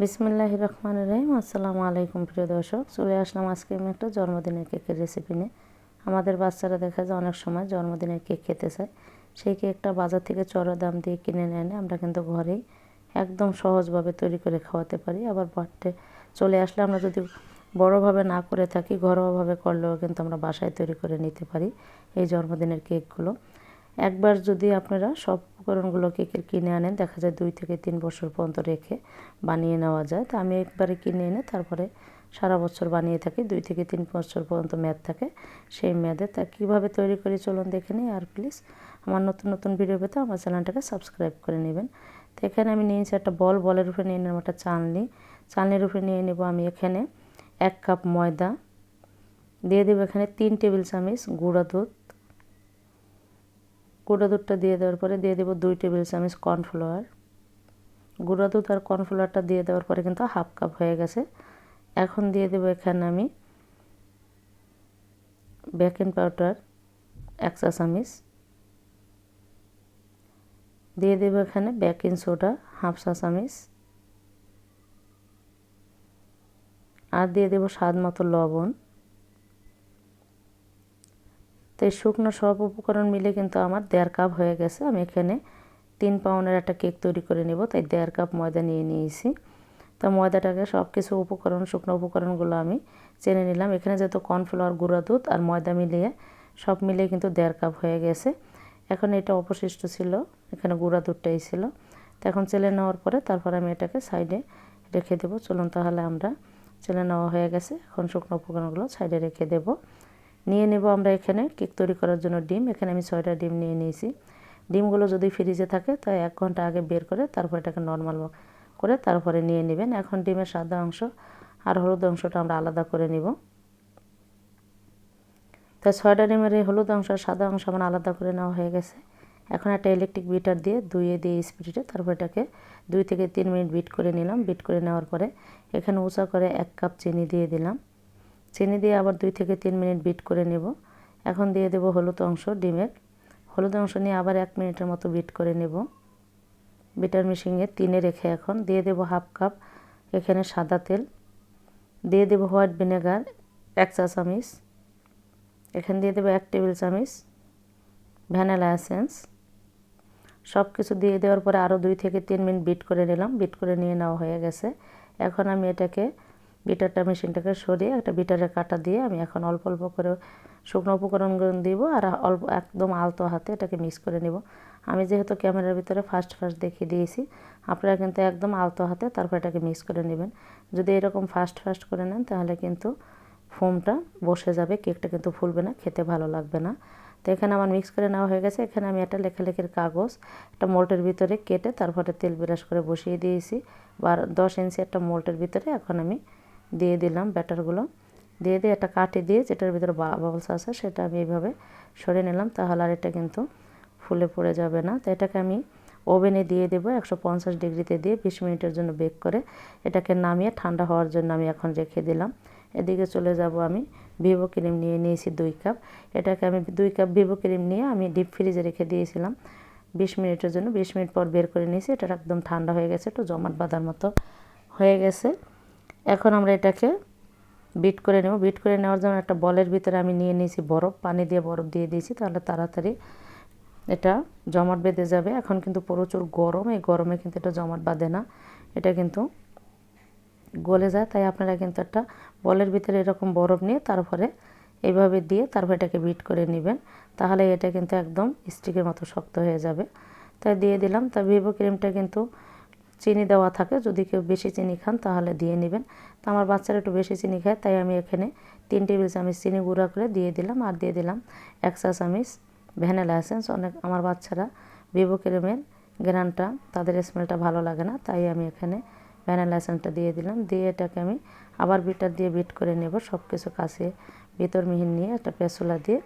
বিসমিল্লাহ রহমান রহিম। আসসালামু আলাইকুম, প্রিয় দর্শক। চলে আসলাম আজকে আমি একটা জন্মদিনের কেকের রেসিপি নিয়ে। আমাদের বাচ্চারা দেখা যায় অনেক সময় জন্মদিনের কেক খেতে চায়। সেই কেকটা বাজার থেকে চড়া দাম দিয়ে কিনে এনে আমরা কিন্তু ঘরেই একদম সহজভাবে তৈরি করে খাওয়াতে পারি। আবার বার্থডে চলে আসলে আমরা যদি বড়োভাবে না করে থাকি, ঘরোয়াভাবে করলেও কিন্তু আমরা বাসায় তৈরি করে নিতে পারি এই জন্মদিনের কেকগুলো। একবার যদি আপনারা সব উপকরণগুলো কেকের কিনে আনেন, দেখা যায় দুই থেকে তিন বছর পর্যন্ত রেখে বানিয়ে নেওয়া যায়, তো আমি একবারে কিনে এনে তারপরে সারা বছর বানিয়ে থাকি, দুই থেকে তিন বছর পর্যন্ত মেয়াদ থাকে সেই মেয়াদে। তা কীভাবে তৈরি করি চলুন দেখে নিই, আর প্লিজ আমার নতুন নতুন ভিডিও পেতে আমার চ্যানেলটাকে সাবস্ক্রাইব করে নেবেন। তো এখানে আমি নিয়েছি একটা বল, বলের উপরে নিয়ে নেব একটা চালনি। চালনির উপরে নিয়ে নেব আমি এখানে এক কাপ ময়দা, দিয়ে দেবো এখানে তিন টেবিল চামচ গুঁড়া দুধ গুঁড়া দুধটা দিয়ে দেওয়ার পরে দিয়ে দেবো দুই টেবিল চামচ কর্নফ্লাওয়ার। গুঁড়া দুধ আর কর্নফ্লাওয়ারটা দিয়ে দেওয়ার পরে কিন্তু হাফ কাপ হয়ে গেছে। এখন দিয়ে দেবো এখানে আমি বেকিং পাউডার এক চা চামচ। দিয়ে দেবো এখানে বেকিং সোডা হাফ চা চামচ। আর দিয়ে দেবো স্বাদ মতো লবণ। তো এই শুকনো সব উপকরণ মিলে কিন্তু আমার দেড় কাপ হয়ে গেছে। আমি এখানে তিন পাউন্ডের একটা কেক তৈরি করে নেব, তাই দেড় কাপ ময়দা নিয়ে নিয়েছি। তো ময়দাটাকে সব কিছু উপকরণ, শুকনো উপকরণগুলো আমি চেনে নিলাম। এখানে যেহেতু কর্নফ্লাওয়ার, গুঁড়া দুধ আর ময়দা মিলিয়ে সব মিলিয়ে কিন্তু দেড় কাপ হয়ে গেছে। এখন এটা অবশিষ্ট ছিল, এখানে গুঁড়া দুধটাই ছিল। তো এখন চেলে নেওয়ার পরে তারপর আমি এটাকে সাইডে রেখে দেবো। চলুন তাহলে আমরা চেলে নেওয়া হয়ে গেছে। এখন শুকনো উপকরণগুলো সাইডে রেখে দেবো। নিয়ে নেব আমরা এখানে। কেক তৈরি করার জন্য ডিম। এখানে আমি ছয়টা ডিম নিয়ে নিয়েছি। ডিমগুলো যদি ফ্রিজে থাকে তাই এক ঘণ্টা আগে বের করে তারপর এটাকে নর্মাল করে তারপরে নিয়ে নেবেন। এখন ডিমের সাদা অংশ আর হলুদ অংশটা আমরা আলাদা করে নিব। তাই ছয়টা ডিমের এই হলুদ অংশ আর সাদা অংশ আমার আলাদা করে নেওয়া হয়ে গেছে। এখন একটা ইলেকট্রিক বিটার দিয়ে দুইয়ে দিয়ে স্পিডে তারপর এটাকে দুই থেকে তিন মিনিট বিট করে নিলাম। বিট করে নেওয়ার পরে এখানে উঁচা করে এক কাপ চিনি দিয়ে দিলাম। চিনি দিয়ে আবার দুই থেকে তিন মিনিট বিট করে নেব। এখন দিয়ে দেব হলুদ অংশ, ডিমের। হলুদ অংশ নিয়ে আবার এক মিনিটের মতো বিট করে নেব। বিটার মিশিংয়ে তিনে রেখে এখন দিয়ে দেব হাফ কাপ এখানে সাদা তেল। দিয়ে দেব হোয়াইট ভিনেগার, এক চা চামিচ। এখানে দিয়ে দেবো এক টেবিল চামিচ ভ্যানিলা এসেন্স। সব কিছু দিয়ে দেওয়ার পরে আরও দুই থেকে তিন মিনিট বিট করে নিলাম। বিট করে নিয়ে নেওয়া হয়ে গেছে। এখন আমি এটাকে বিটারটা মেশিনটাকে সরিয়ে একটা বিটারের কাটা দিয়ে আমি এখন অল্প অল্প করে শুকনো উপকরণগুলো দিব আর অল্প একদম আলতো হাতে এটাকে মিক্স করে নিব। আমি যেহেতু ক্যামেরার ভিতরে ফার্স্ট ফার্স্ট দেখিয়ে দিয়েছি, আপনারা কিন্তু একদম আলতো হাতে তারপর এটাকে মিক্স করে নেবেন। যদি এরকম ফার্স্ট ফার্স্ট করে নেন তাহলে কিন্তু ফোমটা বসে যাবে, কেকটা কিন্তু ফুলবে না, খেতে ভালো লাগবে না। তো এখানে আমার মিক্স করে নেওয়া হয়ে গেছে। এখানে আমি একটা লেখালেখির কাগজ, একটা মোল্টের ভিতরে কেটে তারপরে তেল বিরাস করে বসিয়ে দিয়েছি। বা দশ ইঞ্চি একটা মোল্টের ভিতরে এখন আমি দিয়ে দিলাম ব্যাটারগুলো। দিয়ে দিয়ে একটা কাঠি দিয়ে যেটার ভিতরে বাবলস আছে সেটা আমি এইভাবে সরে নিলাম তাহলে আর এটা কিন্তু ফুলে পড়ে যাবে না। তো এটাকে আমি ওভেনে দিয়ে দেবো একশো পঞ্চাশ ডিগ্রিতে দিয়ে বিশ মিনিটের জন্য বেক করে। এটাকে নামিয়ে ঠান্ডা হওয়ার জন্য আমি এখন রেখে দিলাম। এদিকে চলে যাব আমি ভিভো ক্রিম নিয়ে নিয়েছি দুই কাপ। এটাকে আমি দুই কাপ ভিভো ক্রিম নিয়ে আমি ডিপ ফ্রিজে রেখে দিয়েছিলাম। বিশ মিনিটের জন্য, বিশ মিনিট পর বের করে নিয়েছি। এটা একদম ঠান্ডা হয়ে গেছে, একটু জমাট বাঁধার মতো হয়ে গেছে। এখন আমরা এটাকে বিট করে নেব। বিট করে নেওয়ার জন্য একটা বলের ভিতরে আমি নিয়ে নিয়েছি বরফ, পানি দিয়ে বরফ দিয়ে দিয়েছি, তাহলে তাড়াতাড়ি এটা জমাট বেঁধে যাবে। এখন কিন্তু প্রচুর গরম, এই গরমে কিন্তু এটা জমাট বাঁধে না, এটা কিন্তু গলে যায়। তাই আপনারা কিন্তু একটা বলের ভিতরে এরকম বরফ নিয়ে তারপরে এইভাবে দিয়ে তারপর এটাকে বিট করে নেবেন, তাহলে এটা কিন্তু একদম স্টিকের মতো শক্ত হয়ে যাবে। তাই দিয়ে দিলাম। তা ভিভো ক্রিমটা কিন্তু চিনি দেওয়া থাকে। যদি কেউ বেশি চিনি খান, তাহলে দিয়ে নেবেন। তো আমার বাচ্চারা একটু বেশি চিনি খায়, তাই আমি এখানে তিন টেবিল চামচ চিনি গুঁড়া করে দিয়ে দিলাম। আর দিয়ে দিলাম এক চা চামচ ভ্যানিলা এসেন্স। অনেক, আমার বাচ্চারা ভিভো ক্রিমের গ্রানটা, তাদের স্মেলটা ভালো লাগে না, তাই আমি এখানে ভ্যানিলা এসেন্সটা দিয়ে দিলাম। দিয়ে এটাকে আমি আবার বিটার দিয়ে বিট করে নেব। সব কিছু কাছে ভিতর মিহিন নিয়ে একটা পেঁচুলা দিয়ে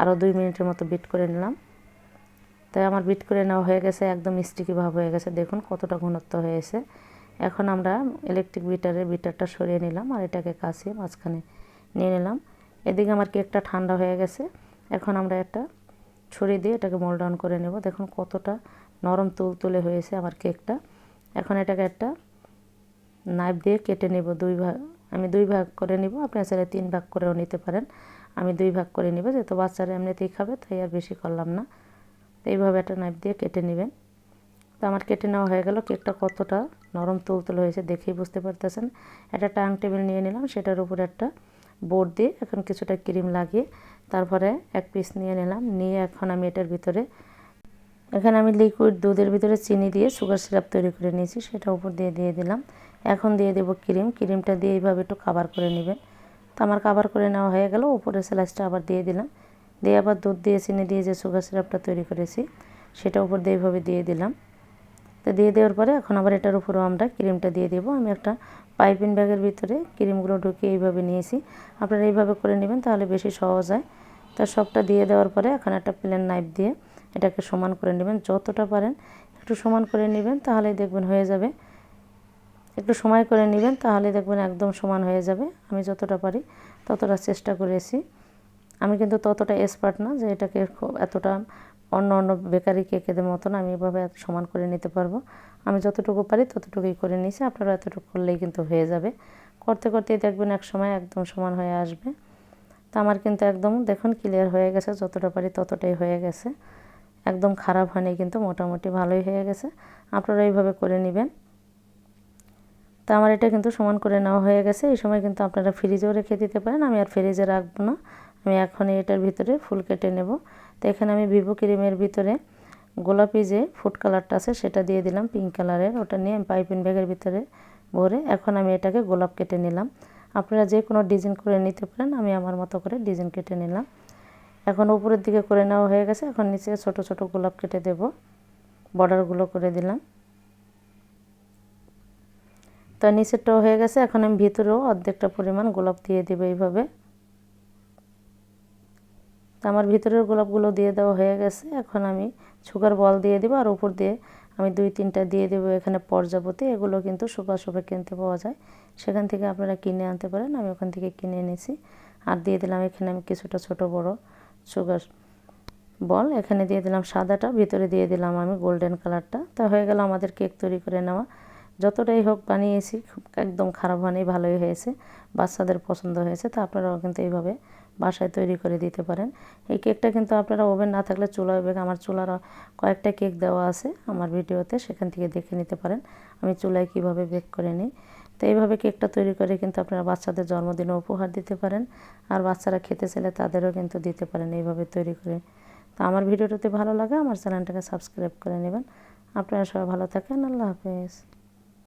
আরও দুই মিনিটের মতো বিট করে নিলাম। তাই আমার বিট করে নেওয়া হয়ে গেছে, একদম স্টিকি ভাব হয়ে গেছে। দেখুন কতটা ঘনত্ব হয়েছে। এখন আমরা ইলেকট্রিক বিটারের বিটারটা সরিয়ে নিলাম আর এটাকে কাছিয়ে মাঝখানে নিয়ে নিলাম। এদিকে আমার কেকটা ঠান্ডা হয়ে গেছে। এখন আমরা একটা ছড়ি দিয়ে এটাকে মোল্ড অন করে নেব। দেখুন কতটা নরম তুল তুলে হয়েছে আমার কেকটা। এখন এটাকে একটা নাইফ দিয়ে কেটে নেব দুই ভাগ। আমি দুই ভাগ করে নিব আপনারা চাইলে তিন ভাগ করেও নিতে পারেন। আমি দুই ভাগ করে নিব, যেহেতু বাচ্চারা এমনিতেই খাবে, তাই আর বেশি করলাম না। এইভাবে একটা নাইফ দিয়ে কেটে নেবেন। তো আমার কেটে নেওয়া হয়ে গেল। কেকটা কতটা নরম তুলতুল হয়েছে দেখেই বুঝতে পারতেছেন। একটা টাং টেবিল নিয়ে নিলাম। সেটার উপরে একটা বোর্ড দিয়ে এখন কিছুটা ক্রিম লাগিয়ে তারপরে এক পিস নিয়ে নিলাম। নিয়ে এখন আমি এটার ভিতরে, এখানে আমি লিকুইড দুধের ভিতরে চিনি দিয়ে সুগার সিরাপ তৈরি করে নিয়েছি। সেটা উপর দিয়ে দিয়ে দিলাম। এখন দিয়ে দেবো ক্রিম ক্রিমটা দিয়ে এইভাবে একটু কাবার করে নেবেন। তো আমার কাবার করে নেওয়া হয়ে গেল। উপরের স্লাইসটা আবার দিয়ে দিলাম। দিয়ে আবার দুধ দিয়ে, চিনি দিয়ে যে সুগার সিরাপটা তৈরি করেছি সেটা উপর দিয়ে এইভাবে দিয়ে দিলাম। তো দিয়ে দেওয়ার পরে এখন আবার এটার উপরেও আমরা ক্রিমটা দিয়ে দেবো। আমি একটা পাইপিং ব্যাগের ভিতরে ক্রিমগুলো ঢুকিয়ে এইভাবে নিয়েছি। আপনারা এইভাবে করে নেবেন, তাহলে বেশি সহজ হয়। তা সবটা দিয়ে দেওয়ার পরে এখন একটা প্লেন নাইফ দিয়ে এটাকে সমান করে নেবেন। যতটা পারেন একটু সমান করে নেবেন, তাহলেই দেখবেন হয়ে যাবে। একটু সময় করে নেবেন তাহলে দেখবেন একদম সমান হয়ে যাবে। আমি যতটা পারি ততটা চেষ্টা করেছি। আমি কিন্তু ততটা এক্সপার্ট না যে এটাকে খুব এতটা অন্য অন্য বেকারি কেকেদের মতন আমি এভাবে সমান করে নিতে পারব। আমি যতটুকু পারি ততটুকুই করে নিয়েছি, আপনারা এতটুকু করলেই কিন্তু হয়ে যাবে। করতে করতেই দেখবেন এক সময় একদম সমান হয়ে আসবে। তো আমার কিন্তু একদম দেখুন ক্লিয়ার হয়ে গেছে, যতটা পারি ততটাই হয়ে গেছে। একদম খারাপ হয়নি কিন্তু মোটামুটি ভালোই হয়ে গেছে। আপনারা এইভাবে করে নেবেন। তো আমার এটা কিন্তু সমান করে নেওয়া হয়ে গেছে। এই সময় কিন্তু আপনারা ফ্রিজেও রেখে দিতে পারেন। আমি আর ফ্রিজে রাখব না। আমি এখন এটার ভিতরে ফুল কেটে নেব। তো এখানে আমি ভিভো ক্রিমের ভিতরে গোলাপি যে ফুড কালারটা আছে, সেটা দিয়ে দিলাম পিঙ্ক কালারের ওটা নিয়ে আমি পাইপিং ব্যাগের ভিতরে ভরে এখন আমি এটাকে গোলাপ কেটে নিলাম। আপনারা যে কোনো ডিজাইন করে নিতে পারেন, আমি আমার মতো করে ডিজাইন কেটে নিলাম। এখন উপরের দিকে করে নেওয়া হয়ে গেছে। এখন নিচে ছোট ছোট গোলাপ কেটে দেব। বর্ডারগুলো করে দিলাম। তো নিচেরটাও হয়ে গেছে। এখন আমি ভিতরেও অর্ধেকটা পরিমাণ গোলাপ দিয়ে দেবো এইভাবে। তো আমার ভিতরের গোলাপগুলো দিয়ে দেওয়া হয়ে গেছে। এখন আমি সুগার বল দিয়ে দেবো আর উপর দিয়ে আমি দুই তিনটা দিয়ে দেবো এখানে পর্যাপতি এগুলো কিন্তু সুপার সুপার কিনতে পাওয়া যায়। সেখান থেকে আপনারা কিনে আনতে পারেন। আমি ওখান থেকে কিনে এনেছি। আর দিয়ে দিলাম এখানে আমি কিছুটা ছোট বড় সুগার বল। এখানে দিয়ে দিলাম সাদাটা। ভিতরে দিয়ে দিলাম আমি গোল্ডেন কালারটা। তা হয়ে গেল আমাদের কেক তৈরি করে নেওয়া। যতটাই হোক বানিয়েছি একদম খারাপ হয়নি ভালোই হয়েছে। বাচ্চাদের পছন্দ হয়েছে। তা আপনারাও কিন্তু এইভাবে বাসায় তৈরি করে দিতে পারেন। এই কেকটা কিন্তু আপনারা ওভেন না থাকলে চুলা বেগ, আমার চুলার কয়েকটা কেক দেওয়া আছে, আমার ভিডিওতে সেখান থেকে দেখে নিতে পারেন, আমি চুলায় কীভাবে বেক করে নিই। তো এইভাবে কেকটা তৈরি করে কিন্তু আপনারা বাচ্চাদের জন্মদিনে উপহার দিতে পারেন, আর বাচ্চারা খেতে চাইলে তাদেরও কিন্তু দিতে পারেন এইভাবে তৈরি করে। তো আমার ভিডিওটাতে ভালো লাগে আমার চ্যানেলটাকে সাবস্ক্রাইব করে নেবেন। আপনারা সবাই ভালো থাকেন, আল্লাহ হাফেজ।